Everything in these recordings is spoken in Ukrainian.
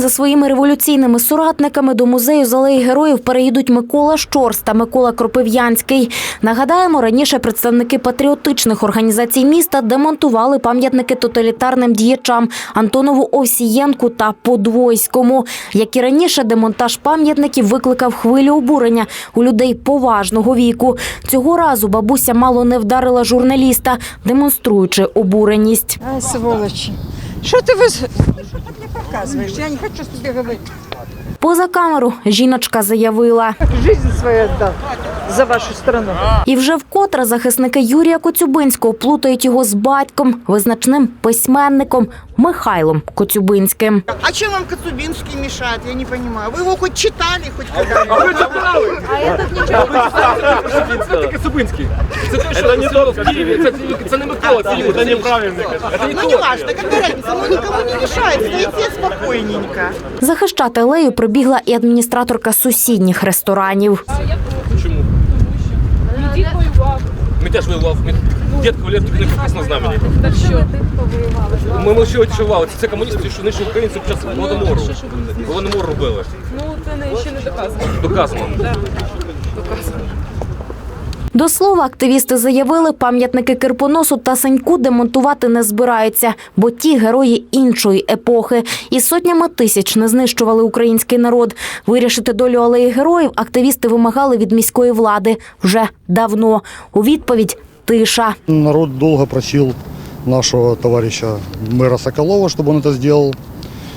своїми революційними соратниками до музею з алеї героїв переїдуть Микола Щорс та Микола Кропив'янський. Нагадаємо, раніше представники патріотичних організацій міста демонтували пам'ятники тоталітарним діячам Антонову Овсієнку та Подвойському. Як і раніше, демонтаж пам'ятників викликав хвилю обурення у людей поважного віку. Цього разу бабуся мало не вдарила журналіста, демонструючи обуреність. Ай, сволочи. Что ты вы... Что ты мне показываешь? Я не хочу с тобой говорить. Поза камеру жіночка заявила. Жизнь свою отдал за вашу страну. І вже вкотре захисники Юрія Коцюбинського плутають його з батьком, визначним письменником Михайлом Коцюбинським. А чем вам Коцубинский мешает? Я не понимаю. Вы его хоть читали, хоть когда-нибудь? Це Кацубинський. Це те, що не то в Києві. Це, це не Микола, це Юрій. Це неправильно. Ну, не важно, какая разница, ну никому не мешает, стоите спокойненько. Захищати алею прибігла і адміністраторка сусідніх ресторанів. Чому? Ми теж воював. Ми дід Ковалєв не прекрасно з нами. Так що? Ми ще відчували. Це комуністи, що нищили українців під час Голодомору. Голодомор робили. Ну, це не- ще не доказано. Доказано. До слова, активісти заявили, пам'ятники Кирпоносу та Сеньку демонтувати не збираються, бо ті герої іншої епохи. І сотнями тисяч не знищували український народ. Вирішити долю алеї героїв активісти вимагали від міської влади вже давно. У відповідь тиша. Народ долго просил нашего товарища мэра Соколова, чтобы он это сделал,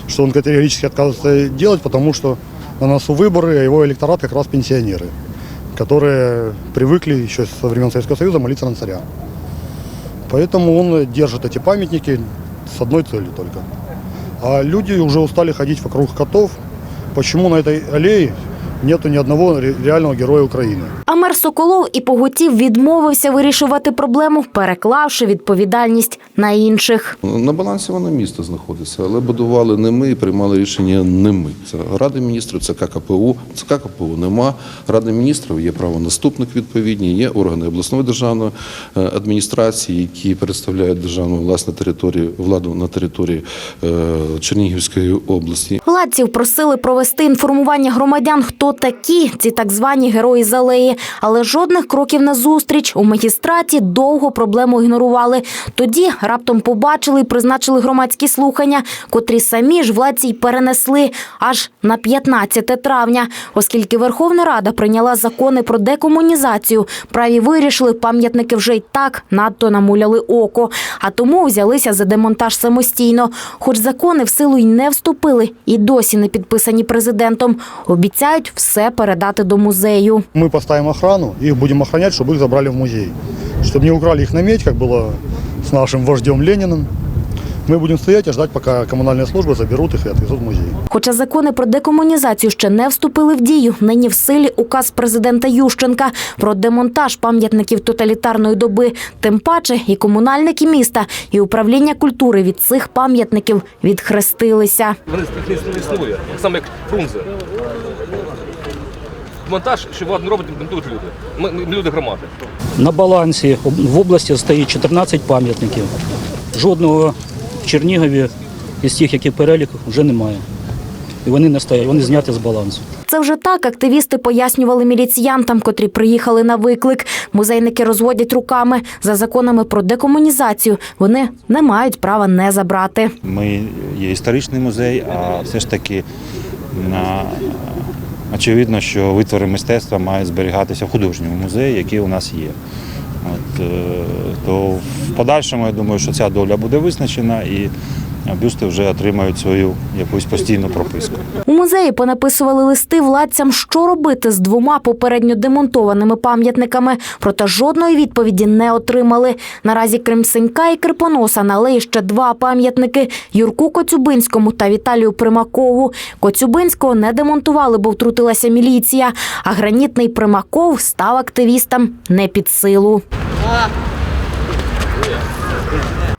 что он категорически отказывается это делать, потому что на носу выборы, а его электорат как раз пенсионеры, которые привыкли еще со времен Советского Союза молиться на царя. Поэтому он держит эти памятники с одной целью только. А люди уже устали ходить вокруг котов. Почему на этой аллее нету ни одного ре- реального героя Украины? А мер Соколов і Поготів відмовився вирішувати проблему, переклавши відповідальність на інших. На балансі воно місто знаходиться, але будували не ми і приймали рішення не ми. Це Рада міністрів, це ККПУ. Це ККПУ нема. Рада міністрів є правонаступник відповідні, є органи обласної державної е, адміністрації, які представляють державну власну територію владу на території е, Чернігівської області. Владців просили провести інформування громадян, хто такі ці так звані герої з алеї. Але жодних кроків назустріч у магістраті довго проблему ігнорували. Тоді раптом побачили і призначили громадські слухання, котрі самі ж владці й перенесли аж на 15 травня, оскільки Верховна Рада прийняла закони про декомунізацію. Праві вирішили, пам'ятники вже й так надто намуляли око, а тому взялися за демонтаж самостійно. Хоч закони в силу й не вступили, і досі не підписані президентом. Обіцяють все передати до музею. Мы поставим охрану и их будем охранять, чтобы их забрали в музей. Чтобы не украли их на медь, как было с нашим вождем Лениным. Мы будем стоять и ждать, пока коммунальные службы заберут их и отвезут в музей. Хоча закони про декомунізацію ще не вступили в дію, нині в силі указ президента Ющенка про демонтаж пам'ятників тоталітарної доби. Тим паче і комунальники міста, і управління культури від цих пам'ятників відхрестилися. Вони їх не існує. Так само, як Фрунзе. Монтаж, що влада не робить, демонтують люди. Ми, ми люди громади. На балансі в області стоїть 14 пам'ятників. Жодного в Чернігові із тих, які перелік, вже немає. І вони не стоять, вони зняті з балансу. Це вже так активісти пояснювали міліціянтам, котрі приїхали на виклик. Музейники розводять руками. За законами про декомунізацію вони не мають права не забрати. Ми є історичний музей, а все ж таки на- очевидно, що витвори мистецтва мають зберігатися в художньому музеї, який у нас є. От, е, то в подальшому я думаю, що ця доля буде визначена і бюсти вже отримають свою якусь постійну прописку. У музеї понаписували листи владцям, що робити з двома попередньо демонтованими пам'ятниками, проте жодної відповіді не отримали. Наразі крім Сенька і Кирпоноса на алеї ще два пам'ятники Юрку Коцюбинському та Віталію Примакову. Коцюбинського не демонтували, бо втрутилася міліція, а гранітний Примаков став активістам не під силу.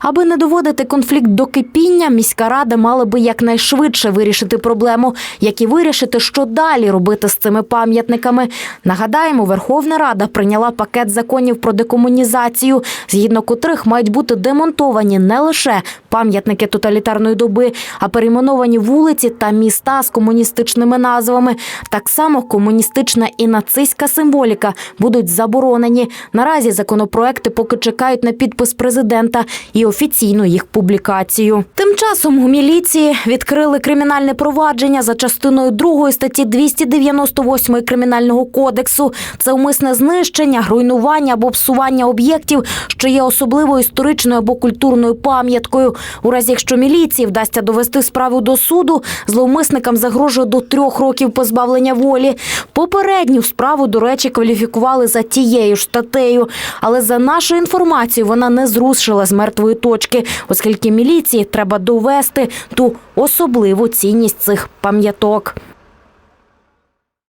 Аби не доводити конфлікт до кипіння, міська рада мала би якнайшвидше вирішити проблему, як і вирішити, що далі робити з цими пам'ятниками. Нагадаємо, Верховна Рада прийняла пакет законів про декомунізацію, згідно котрих мають бути демонтовані не лише пам'ятники тоталітарної доби, а перейменовані вулиці та міста з комуністичними назвами. Так само комуністична і нацистська символіка будуть заборонені. Наразі законопроекти поки чекають на підпис президента і офіційну їх публікацію. Тим часом у міліції відкрили кримінальне провадження за частиною 2 статті 298 кримінального кодексу. Це умисне знищення, руйнування або псування об'єктів, що є особливою історичною або культурною пам'яткою. У разі, якщо міліції вдасться довести справу до суду, зловмисникам загрожує до трьох років позбавлення волі. Попередню справу, до речі, кваліфікували за тією ж статтею. Але за нашою інформацією, вона не зрушила з мертвої точки, оскільки міліції треба довести ту особливу цінність цих пам'яток.